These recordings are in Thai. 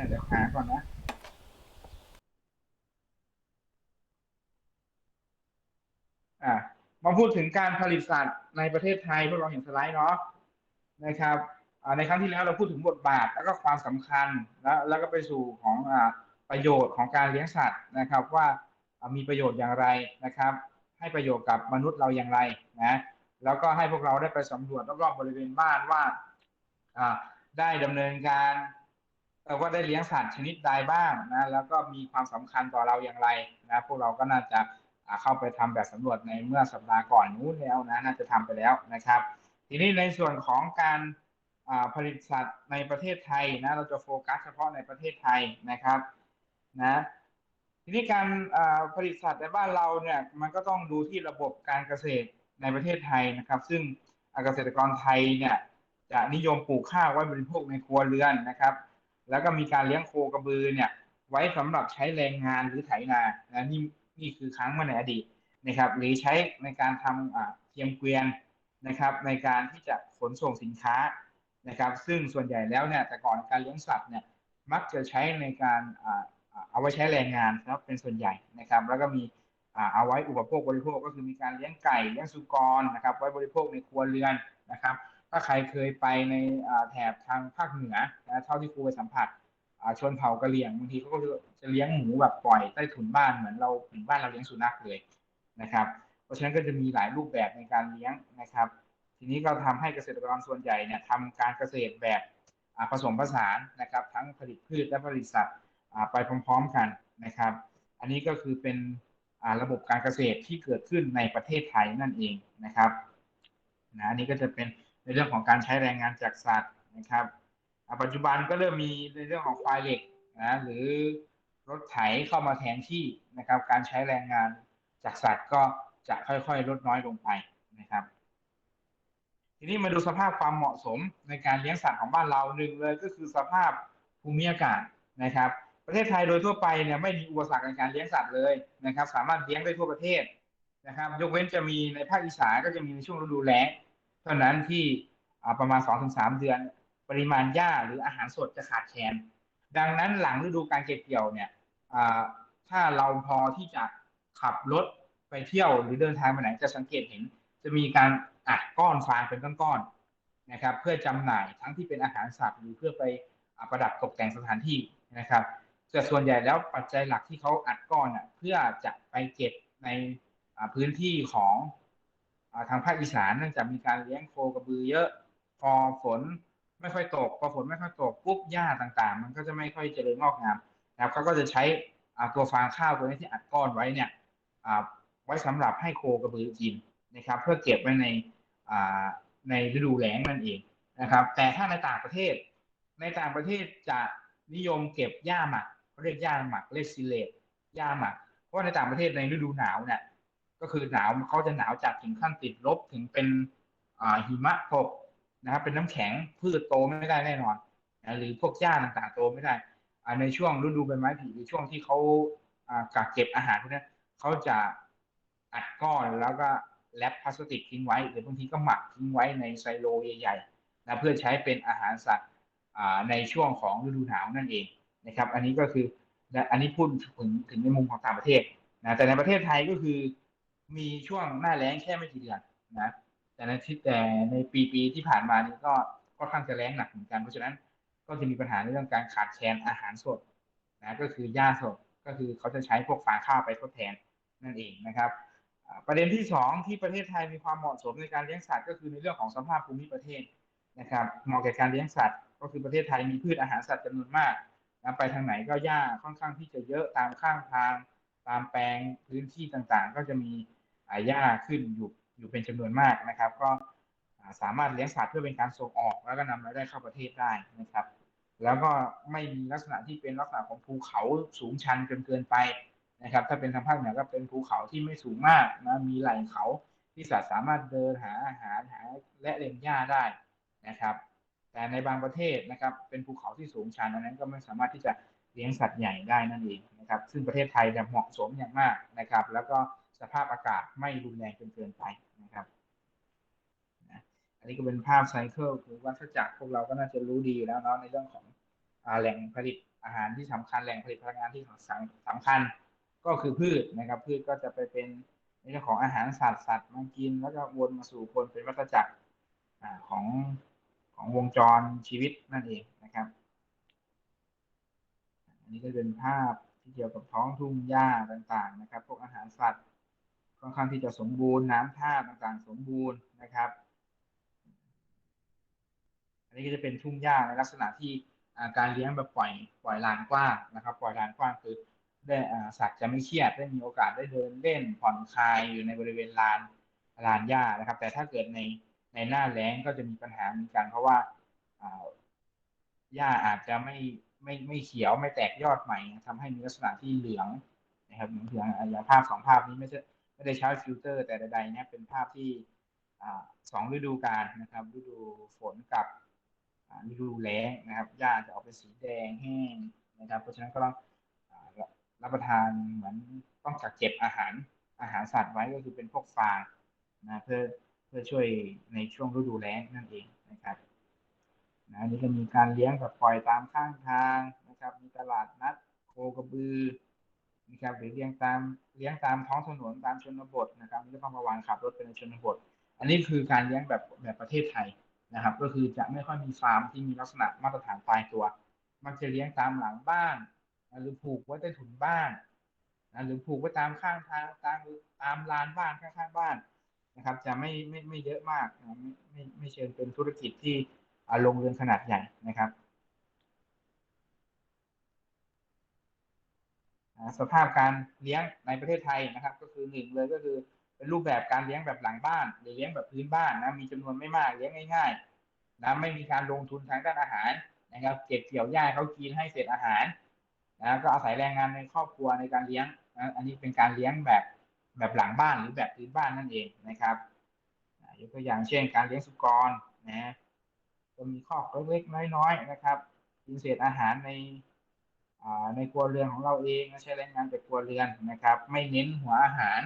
เนี่ยเดี๋ยวหาก่อนนะอ่ามาพูดถึงการผลิตสัตว์ในประเทศไทยพวกเราเห็นสไลด์เนาะนะครับอ่าในครั้งที่แล้วเราพูดถึงบทบาทแล้วก็ความสำคัญแล้วแล้วก็ไปสู่ของอ่าประโยชน์ของการเลี้ยงสัตว์นะครับ ว่าามีประโยชน์อย่างไรนะครับ ให้ประโยชน์กับมนุษย์เราอย่างไรนะแล้วก็ให้พวกเราได้ไปสำรวจรอบๆบริเวณบ้านว่าอ่าได้ดำเนินการ ว่าได้เลี้ยงสัตว์ชนิดใดบ้างนะแล้วก็มีความสำคัญต่อเราอย่างไรนะพวกเราก็น่าจะเข้าไปทำแบบสำรวจในเมื่อสัปดาห์ก่อนนู้นแล้วนะน่าจะทำไปแล้วนะครับ ทีนี้ในส่วนของการผลิตสัตว์ในประเทศไทยนะเราจะโฟกัสเฉพาะในประเทศไทยนะครับนะทีนี้การผลิตสัตว์ในบ้านเราเนี่ยมันก็ต้องดูที่ระบบการเกษตรในประเทศไทยนะครับ ซึ่งเกษตรกรไทยเนี่ยจะนิยมปลูกข้าวไว้บริโภคในครัวเรือนนะครับ แล้วก็มีการเลี้ยงโคกระบือเนี่ย ไว้สำหรับใช้แรงงานหรือไถนานะนี่นี่คือครั้งมาในอดีตนะครับ หรือใช้ในการทำอ่าเทียมเกวียนนะครับ ในการที่จะขนส่งสินค้านะครับ ซึ่งส่วนใหญ่แล้วเนี่ยแต่ก่อนการเลี้ยงสัตว์เนี่ยมักจะใช้ในการอ่อเอาไว้ใช้แรงงานครับเป็นส่วนใหญ่นะครับ แล้วก็มีอ่าเอาไว้อุปโภคบริโภคก็คือมีการเลี้ยงไก่เลี้ยงสุกรนะครับ ไว้บริโภคในครัวเรือนนะครับ ถ้าใครเคยไปในแถบทางภาคเหนือนะเท่าที่ครูไปสัมผัสชนเผ่ากะเหรี่ยงบางทีเขาก็จะเลี้ยงหมูแบบปล่อยใต้ถุนบ้านเหมือนเราเหมือนบ้านเราเลี้ยงสุนัขเลยนะครับ เพราะฉะนั้นก็จะมีหลายรูปแบบในการเลี้ยงนะครับ ทีนี้ก็ทำให้เกษตรกรส่วนใหญ่เนี่ยทำการเกษตรแบบผสมผสานนะครับ ทั้งผลิตพืชและผลิตสัตว์ไปพร้อม ๆกันนะครับ อันนี้ก็คือเป็นระบบการเกษตรที่เกิดขึ้นในประเทศไทยนั่นเองนะครับนะอันนี้ก็จะเป็น เรื่องของการใช้แรงงานจากสัตว์นะครับปัจจุบันก็เริ่มมีในเรื่องของควายเหล็กนะหรือรถไถเข้ามาแทนที่นะครับ การใช้แรงงานจากสัตว์ก็จะค่อยๆ ลดน้อยลงไปนะครับ ทีนี้มาดูสภาพความเหมาะสมในการเลี้ยงสัตว์ของบ้านเราหนึ่งเลยก็คือสภาพภูมิอากาศนะครับ ประเทศไทยโดยทั่วไปเนี่ยไม่มีอุปสรรคในการเลี้ยงสัตว์เลยนะครับ สามารถเลี้ยงได้ทั่วประเทศนะครับ ยกเว้นจะมีในภาคอีสานก็จะมีในช่วงฤดูแล้ง เท่านั้นที่ประมาณ 2-3 เดือน ปริมาณหญ้าหรืออาหารสดจะขาดแคลนดังนั้นหลังฤดูการเก็บเกี่ยวเนี่ยถ้าเราพอที่จะขับรถไปเที่ยวหรือเดินทางไปไหนจะสังเกตเห็น จะมีการอัดก้อนฟางเป็นก้อนๆนะครับ เพื่อจำหน่ายทั้งที่เป็นอาหารสัตว์หรือเพื่อไปประดับตกแต่งสถานที่นะครับแต่ส่วนใหญ่แล้วปัจจัยหลักที่เขาอัดก้อนอะเพื่อจะไปเก็บในพื้นที่ของ ทางภาคอีสานเนื่องจากมีการเลี้ยงโคกระบือเยอะ พอฝนไม่ค่อยตกพอฝนไม่ค่อยตกปุ๊บหญ้าต่างๆ มันก็จะไม่ค่อยเจริญงอกงามนะครับเขาก็จะใช้ตัวฟางข้าวตัวนี้ที่อัดก้อนไว้เนี่ยไว้สำหรับให้โคกระบือกินนะครับ เพื่อเก็บไว้ในในฤดูแล้งนั่นเองนะครับ แต่ถ้าในต่างประเทศ ในต่างประเทศจะนิยมเก็บหญ้าหมักเขาเรียกหญ้าหมักเรียกซิเลตหญ้าหมักเพราะในต่างประเทศในฤดูหนาวเนี่ย ก็คือหนาวเขาจะหนาวจัดถึงขั้นติดลบถึงเป็นหิมะตกนะครับเป็นน้ำแข็งพืชโตไม่ได้แน่นอนนะหรือพวกหญ้าต่างๆโตไม่ได้ในช่วงฤดูใบไม้ผลิหรือช่วงที่เขากักเก็บอาหารพวกนี้เขาจะอัดก้อนแล้วก็แรปพลาสติกทิ้งไว้หรือบางทีก็หมักทิ้งไว้ในไซโลใหญ่ๆนะเพื่อใช้เป็นอาหารสัตว์ในช่วงของฤดูหนาวนั่นเองนะครับ อันนี้ก็คืออันนี้พูดถึงถึงในมุมของต่างประเทศนะแต่ในประเทศไทยก็คือ มีช่วงหน้าแล้งแค่ไม่กี่เดือนนะ แต่ในที่แต่ในปีปีที่ผ่านมานี้ก็ค่อนข้างจะแรงหนักเหมือนกัน เพราะฉะนั้นก็จะมีปัญหาในเรื่องการขาดแคลนอาหารสดนะก็คือหญ้าสดก็คือเขาจะใช้พวกฟางข้าวไปทดแทนนั่นเองนะครับประเด็นที่ 2 ที่ประเทศไทยมีความเหมาะสมในการเลี้ยงสัตว์ก็คือในเรื่องของสภาพภูมิประเทศนะครับเหมาะแก่การเลี้ยงสัตว์ ก็คือประเทศไทยมีพืชอาหารสัตว์จำนวนมากนะไปทางไหนก็หญ้าค่อนข้างที่จะเยอะตามข้างทาง ตามแปลงพื้นที่ต่างๆ ก็จะมี หญ้าขึ้นอยู่อยู่เป็นจำนวนมากนะครับ ก็สามารถเลี้ยงสัตว์เพื่อเป็นการส่งออก แล้วก็นำรายได้เข้าประเทศได้นะครับ แล้วก็ไม่มีลักษณะที่เป็นลักษณะของภูเขาสูงชันจนเกินไปนะครับ ถ้าเป็นทางภาคเหนือก็เป็นภูเขาที่ไม่สูงมากนะมีไหล่เขาที่สัตว์สามารถเดินหาอาหารหาและเล็มหญ้าได้นะครับ แต่ในบางประเทศนะครับ เป็นภูเขาที่สูงชันอันนั้นก็ไม่สามารถที่จะเลี้ยงสัตว์ใหญ่ได้นั่นเองนะครับ ซึ่งประเทศไทยจะเหมาะสมอย่างมากนะครับ แล้วก็ สภาพอากาศไม่รุนแรงจนเกินไปนะครับอันนี้ก็เป็นภาพไซเคิลคือวัฏจักรพวกเราก็น่าจะรู้ดีแล้วเนาะในเรื่องของแหล่งผลิตอาหารที่สำคัญแหล่งผลิตพลังงานที่สำคัญก็คือพืชนะครับ พืชก็จะไปเป็นในเรื่องของอาหารสัตว์สัตว์มากิน แล้วก็วนมาสู่คนเป็นวัฏจักรของของวงจรชีวิตนั่นเองนะครับ อันนี้ก็เป็นภาพที่เกี่ยวกับท้องทุ่งหญ้าต่างๆนะครับ พวกอาหารสัตว์ ค่อนข้างที่จะสมบูรณ์น้ำท่าต่างๆสมบูรณ์นะครับ อันนี้ก็จะเป็นทุ่งหญ้าในลักษณะที่การเลี้ยงแบบปล่อยปล่อยลานกว้างนะครับ ปล่อยลานกว้างคือได้สัตว์จะไม่เครียดได้มีโอกาสได้เดินเล่นผ่อนคลายอยู่ในบริเวณลานลานหญ้านะครับ แต่ถ้าเกิดในในหน้าแล้งก็จะมีปัญหาเหมือนกัน เพราะว่าหญ้าอาจจะไม่ไม่ไม่เขียวไม่แตกยอดใหม่ทำให้มีลักษณะที่เหลืองนะครับเหลืองอย่างภาพสองภาพนี้ไม่ใช่ ไม่ได้ใช้ฟิลเตอร์ แต่ใดๆเนี่ยเป็นภาพที่สองฤดูกาลนะครับ ฤดูฝนกับฤดูแล้งนะครับหญ้าจะออกเป็นสีแดงแห้งนะครับ เพราะฉะนั้นก็ต้องรับประทานเหมือนต้องกักเก็บอาหารอาหารสัตว์ไว้ก็คือเป็นพวกฟางนะเพื่อเพื่อช่วยในช่วงฤดูแล้งนั่นเองนะครับนะนี่ก็มีการเลี้ยงแบบปล่อยตามข้างทางนะครับ มีตลาดนัดโคกระบือ นะครับหรือเลี้ยงตามเลี้ยงตามท้องถนนตามชนบทนะครับไม่ต้องระวังขับรถไปในชนบท อันนี้คือการเลี้ยงแบบแบบประเทศไทยนะครับ ก็คือจะไม่ค่อยมีฟาร์มที่มีลักษณะมาตรฐานตายตัว มันจะเลี้ยงตามหลังบ้านหรือผูกไว้ใต้ถุนบ้านนะหรือผูกไว้ตามข้างทางตามตามลานบ้านข้างๆบ้านนะครับ จะไม่ไม่ไม่เยอะมากนะไม่ไม่ไม่เชิงเป็นธุรกิจที่ลงเรือนขนาดใหญ่นะครับ สภาพการเลี้ยงในประเทศไทยนะครับ ก็คือหนึ่งเลยก็คือเป็นรูปแบบการเลี้ยงแบบหลังบ้าน หรือเลี้ยงแบบพื้นบ้านนะมีจำนวนไม่มากเลี้ยงง่ายๆนะไม่มีการลงทุนทางด้านอาหารนะครับ เก็บเกี่ยวหญ้าเขากินให้เสร็จอาหารนะก็อาศัยแรงงานในครอบครัวในการเลี้ยงนะอันนี้เป็นการเลี้ยงแบบแบบหลังบ้านหรือแบบพื้นบ้านนั่นเองนะครับยกตัวอย่างเช่น การเลี้ยงสุกรนะก็มีครอเล็กๆน้อยๆนะครับกินเศษอาหารใน ในครัวเรือนของเราเองใช้แรงงานจากครัวเรือนนะครับ ไม่เน้นหัวอาหาร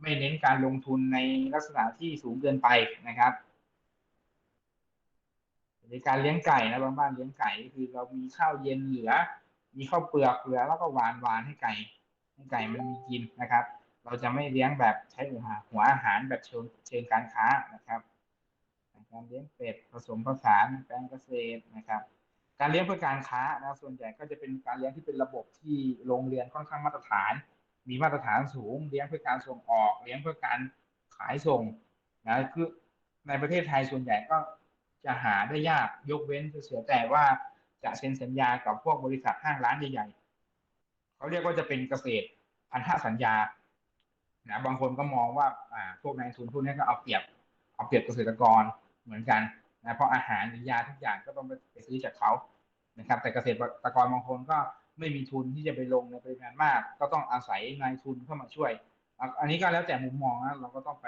ไม่เน้นการลงทุนในลักษณะที่สูงเกินไปนะครับในการเลี้ยงไก่นะบางบ้านเลี้ยงไก่คือเรามีข้าวเย็นเหลือ มีข้าวเปลือกเหลือแล้วก็หวานหวานให้ไก่ให้ไก่มันมีกินนะครับ เราจะไม่เลี้ยงแบบใช้หัวอาหารแบบเชิงเชิงการค้านะครับ การเลี้ยงเป็ดผสมผสานแปลงเกษตรนะครับ การเลี้ยงเพื่อการค้านะส่วนใหญ่ก็จะเป็นการเลี้ยงที่เป็นระบบที่โรงเรียนค่อนข้างมาตรฐาน มีมาตรฐานสูง เลี้ยงเพื่อการส่งออก เลี้ยงเพื่อการขายส่งนะคือในประเทศไทยส่วนใหญ่ก็จะหาได้ยากยกเว้นเสียแต่ว่าจะเซ็นสัญญากับพวกบริษัทห้างร้านใหญ่ๆเขาเรียกว่าจะเป็นเกษตรพันธสัญญานะบางคนก็มองว่าอ่าพวกนายทุนพวกนี้ก็เอาเปรียบเอาเปรียบเกษตรกรเหมือนกัน นะเพราะอาหารหรือยาทุกอย่างก็ต้องไปซื้อจากเขานะครับ แต่เกษตรกรบางคนก็ไม่มีทุนที่จะไปลงในปริมาณมาก ก็ต้องอาศัยนายทุนเข้ามาช่วย อันนี้ก็แล้วแต่มุมมองนะเราก็ต้องไป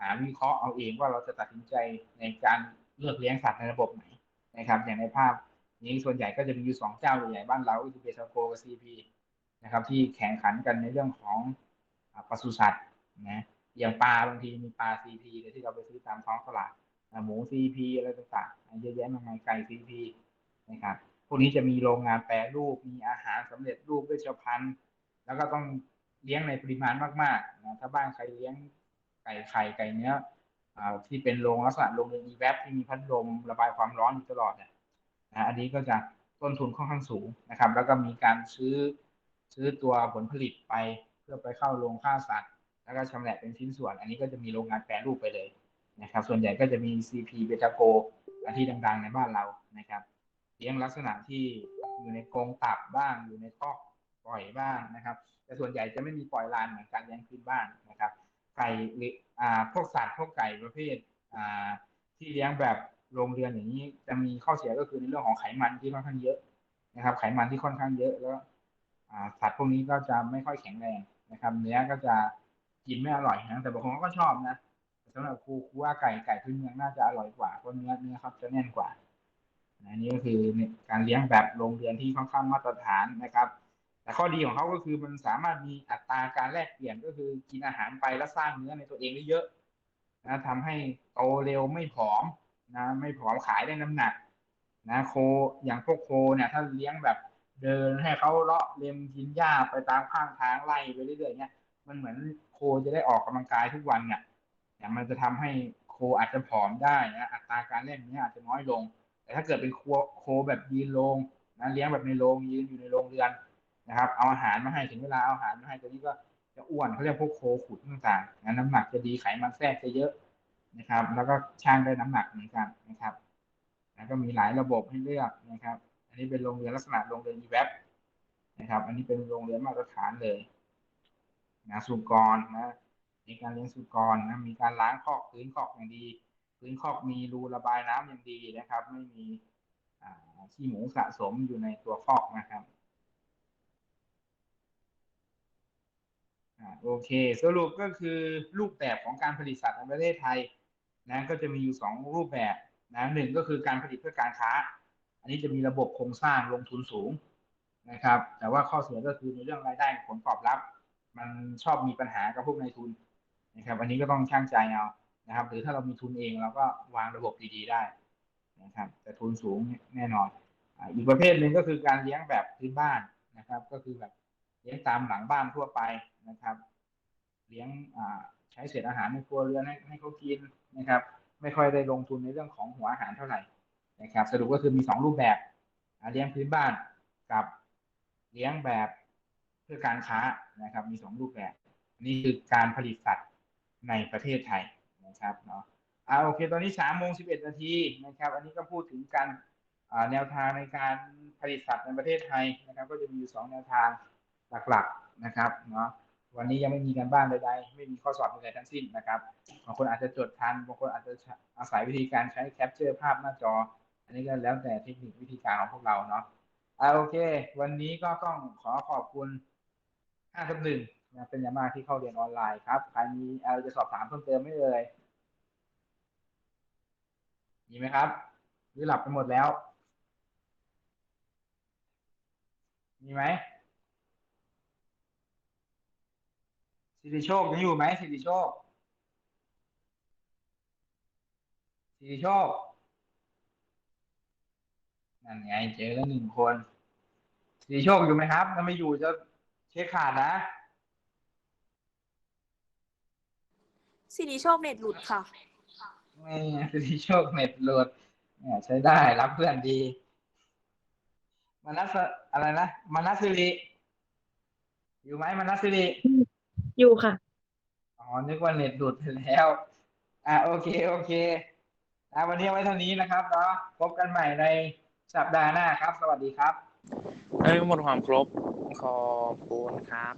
หาวิเคราะห์เอาเองว่าเราจะตัดสินใจในการเลือกเลี้ยงสัตว์ในระบบไหนนะครับ อย่างในภาพนี้ส่วนใหญ่ก็จะมีอยู่สองเจ้าใหญ่บ้านเราก็คือเบสโกกับซีพีนะครับ ที่แข่งขันกันในเรื่องของปศุสัตว์นะอย่างปลาบางทีมีปลาซีพีที่เราไปซื้อตามท้องตลาด หมูซีพีอะไรต่างๆเยอะแยะมากมายไก่ซีพีนะครับพวกนี้จะมีโรงงานแปรรูปมีอาหารสำเร็จรูปด้วยเชื้อพันธุ์แล้วก็ต้องเลี้ยงในปริมาณมากๆนะถ้าบ้านใครเลี้ยงไก่ไข่ไก่เนื้อที่เป็นโรงลักษณะโรงเรือนอีแวบที่มีพัดลมระบายความร้อนอยู่ตลอดเนี่ยนะอันนี้ก็จะต้นทุนค่อนข้างสูงนะครับ แล้วก็มีการซื้อซื้อตัวผลผลิตไปเพื่อไปเข้าโรงฆ่าสัตว์ แล้วก็ชำแหละเป็นชิ้นส่วน อันนี้ก็จะมีโรงงานแปรรูปไปเลย นะครับ ส่วนใหญ่ก็จะมี CP เบตาโกอันที่ดังๆในบ้านเรานะครับเลี้ยงลักษณะที่อยู่ในกรงตับบ้าง อยู่ในคอกปล่อยบ้างนะครับ แต่ส่วนใหญ่จะไม่มีปล่อยลานเหมือนการเลี้ยงพื้นบ้านนะครับไก่หรืออ่าพวกสัตว์พวกไก่ประเภทอ่าที่เลี้ยงแบบโรงเรือนอย่างนี้จะมีข้อเสียก็คือในเรื่องของไขมันที่ค่อนข้างเยอะนะครับ ไขมันที่ค่อนข้างเยอะแล้วสัตว์พวกนี้ก็จะไม่ค่อยแข็งแรงนะครับ เนื้อก็จะกินไม่อร่อยนะแต่บางคนก็ชอบนะ สำหรับครูครูว่าไก่ไก่พื้นเมืองน่าจะอร่อยกว่าเพราะเนื้อเนื้อครับจะแน่นกว่าอันนี้ก็คือการเลี้ยงแบบโรงเรือนที่ค่อนข้างมาตรฐานนะครับ แต่ข้อดีของเขาก็คือมันสามารถมีอัตราการแลกเปลี่ยนก็คือกินอาหารไปแล้วสร้างเนื้อในตัวเองได้เยอะนะทำให้โตเร็วไม่ผอมนะไม่ผอมขายได้น้ำหนัก นะโคอย่างพวกโคเนี่ยถ้าเลี้ยงแบบเดินให้เขาเลาะเล็มกินหญ้าไปตามข้างทางไล่ไปเรื่อยๆเนี่ยมันเหมือนโคจะได้ออกกำลังกายทุกวันเนี่ย เนี่ยมันจะทำให้โคอาจจะผอมได้นะอัตราการเล่นเนี้อาจจะน้อยลง แต่ถ้าเกิดเป็นโคโคแบบยืนโรงนะเลี้ยงแบบในโรงยืนอยู่ในโรงเรือนนะครับ เอาอาหารมาให้ถึงเวลาเอาอาหารมาให้ตัวนี้ก็จะอ้วนเขาเรียกพวกโคขุดต่างๆนะน้ำหนักจะดีไขมันแทรกจะเยอะนะครับ แล้วก็ช่างได้น้ำหนักเหมือนกันนะครับแล้วก็มีหลายระบบให้เลือกนะครับ อันนี้เป็นโรงเรียนลักษณะโรงเรียน e w e b นะครับ อันนี้เป็นโรงเรียนมาตรฐานเลยนะสุกรนะ มีการเลี้ยงสุกรนะมีการล้างคอกพื้นคอกอย่างดี พื้นคอกมีรูระบายน้ำอย่างดีนะครับ ไม่มีขี้หมูสะสมอยู่ในตัวคอกนะครับอโอเคสรุปก็คือรูปแบบของการผลิตสัตว์ในประเทศไทยนะก็จะมีอยู่สองรูปแบบนะหนึ่งก็คือการผลิตเพื่อการค้า อันนี้จะมีระบบโครงสร้างลงทุนสูงนะครับ แต่ว่าข้อเสียก็คือในเรื่องรายได้ผลตอบรับ มันชอบมีปัญหากับพวกนายทุน นะครับ อันนี้ก็ต้องช่างใจเอานะครับ หรือถ้าเรามีทุนเองเราก็วางระบบดีๆได้นะครับ แต่ทุนสูงแน่นอนอีกประเภทหนึ่งก็คือการเลี้ยงแบบพื้นบ้านนะครับ ก็คือแบบเลี้ยงตามหลังบ้านทั่วไปนะครับ เลี้ยงใช้เศษอาหารในครัวเรือนให้ให้เขากินนะครับ ไม่ค่อยได้ลงทุนในเรื่องของหัวอาหารเท่าไหร่นะครับ สรุปก็คือมีสองรูปแบบเลี้ยงพื้นบ้านกับเลี้ยงแบบเพื่อการค้านะครับ มีสองรูปแบบ นี่คือการผลิตสัตว์ ในประเทศไทยนะครับเนาะอ่าโอเคตอนนี้สามโมงสิบเอ็ดนาทีนะครับ อันนี้ก็พูดถึงการแนวทางในการผลิตสัตว์ในประเทศไทยนะครับ ก็จะมีอยู่สองแนวทางหลักๆนะครับเนาะวันนี้ยังไม่มีการบ้านใดๆไม่มีข้อสอบใดๆทั้งสิ้นนะครับบางคนอาจจะจดทันบางคนอาจจะอาศัยวิธีการใช้แคปเจอร์ภาพหน้าจอ อันนี้ก็แล้วแต่เทคนิควิธีการของพวกเราเนาะอ่าโอเค วันนี้ก็ต้องขอขอบคุณห้าทับหนึ่ง นะเป็นอย่างมากที่เข้าเรียนออนไลน์ครับใครมีอะไรจะสอบถามเพิ่มเติมไม่เอ่ยมีไหมครับ หรือหลับไปหมดแล้ว มีไหมสิริโชคยังอยู่ไหมสิริโชคสิริโชคนั่นไงเจอแล้วหนึ่งคนสีโชคอยู่ไหมครับถ้าไม่อยู่จะเช็คขาดนะ สิริโชคเน็ตหลุดค่ะนี่สีโชคเน็ตโหลดเนี่ยใช้ได้รับเพื่อนดีมานัสอะไรนะมานัสสิริอยู่ไหมมานัสสิริอยู่ค่ะอ๋อนึกว่าเน็ตหลุดไปแล้ว อะโอเคโอเคอะวันนี้เอาไว้เท่านี้นะครับเนาะพบกันใหม่ในสัปดาห์หน้าครับ สวัสดีครับได้หมดความครบขอบคุณครับ